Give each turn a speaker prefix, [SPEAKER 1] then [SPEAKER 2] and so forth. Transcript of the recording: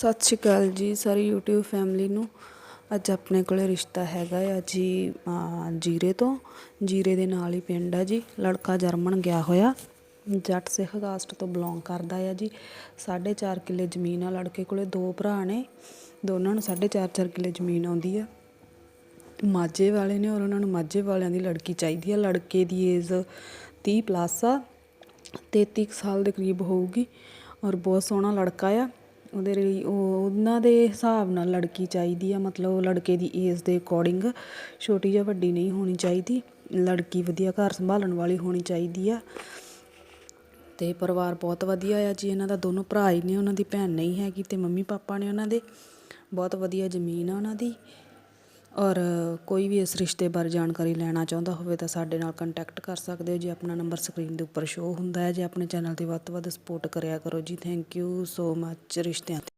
[SPEAKER 1] ਸਤਿ ਸ਼੍ਰੀ ਅਕਾਲ ਜੀ ਸਾਰੀ YouTube family ਨੂੰ। ਅੱਜ ਆਪਣੇ ਕੋਲੇ ਰਿਸ਼ਤਾ ਹੈਗਾ ਆ ਜੀ ਜੀਰੇ ਤੋਂ। ਜੀਰੇ ਦੇ ਨਾਲ ਹੀ ਪਿੰਡ ਆ ਜੀ। ਲੜਕਾ ਜਰਮਨ ਗਿਆ ਹੋਇਆ। ਜੱਟ ਸਿੱਖ ਕਾਸਟ ਤੋਂ ਬਿਲੋਂਗ ਕਰਦਾ ਆ ਜੀ। 4.5 ਕਿੱਲੇ ਜ਼ਮੀਨ ਆ ਲੜਕੇ ਕੋਲੇ, ਦੋ ਭਰਾ ਨੇ। ਦੋਨਾਂ ਨੂੰ 4.5 ਕਿੱਲੇ ਜ਼ਮੀਨ ਆਉਂਦੀ ਆ। ਮਾਝੇ ਵਾਲੇ ਨੇ ਔਰ ਉਹਨਾਂ ਨੂੰ ਮਾਝੇ ਵਾਲਿਆਂ ਦੀ ਲੜਕੀ ਚਾਹੀਦੀ ਆ। ਲੜਕੇ ਦੀ ਏਜ 30 ਪਲੱਸ ਆ। 33 ਕੁ ਸਾਲ ਦੇ ਕਰੀਬ ਹੋਊਗੀ ਔਰ ਬਹੁਤ ਸੋਹਣਾ ਲੜਕਾ ਆ। ਉਹਦੇ ਲਈ ਉਹ ਉਹਨਾਂ ਦੇ ਹਿਸਾਬ ਨਾਲ ਲੜਕੀ ਚਾਹੀਦੀ ਆ, ਮਤਲਬ ਲੜਕੇ ਦੀ ਏਜ ਦੇ ਅਕੋਰਡਿੰਗ ਛੋਟੀ ਜਾਂ ਵੱਡੀ ਨਹੀਂ ਹੋਣੀ ਚਾਹੀਦੀ, ਲੜਕੀ ਵਧੀਆ ਘਰ ਸੰਭਾਲਣ ਵਾਲੀ ਹੋਣੀ ਚਾਹੀਦੀ ਆ। ਤੇ ਪਰਿਵਾਰ ਬਹੁਤ ਵਧੀਆ ਆ ਜੀ, ਇਹਨਾਂ ਦਾ ਦੋਨੋਂ ਭਰਾ ਹੀ ਨੇ, ਉਹਨਾਂ ਦੀ ਭੈਣ ਨਹੀਂ ਹੈਗੀ ਤੇ ਮੰਮੀ ਪਾਪਾ ਨੇ ਉਹਨਾਂ ਦੇ। ਬਹੁਤ ਵਧੀਆ ਜ਼ਮੀਨ ਆ ਉਹਨਾਂ ਦੀ। ਔਰ ਕੋਈ ਵੀ ਇਸ ਰਿਸ਼ਤੇ ਬਾਰੇ ਜਾਣਕਾਰੀ ਲੈਣਾ ਚਾਹੁੰਦਾ ਹੋਵੇ ਤਾਂ ਸਾਡੇ ਨਾਲ ਕੰਟੈਕਟ ਕਰ ਸਕਦੇ ਹੋ। ਜੀ ਆਪਣਾ ਨੰਬਰ ਸਕਰੀਨ ਦੇ ਉੱਪਰ ਸ਼ੋ ਹੁੰਦਾ ਹੈ, ਜੇ ਆਪਣੇ ਚੈਨਲ ਤੇ ਵੱਧ ਤੋਂ ਵੱਧ ਸਪੋਰਟ ਕਰਿਆ ਕਰੋ ਜੀ। ਥੈਂਕ ਯੂ ਸੋ ਮੱਚ ਰਿਸ਼ਤਿਆਂ ਤੇ।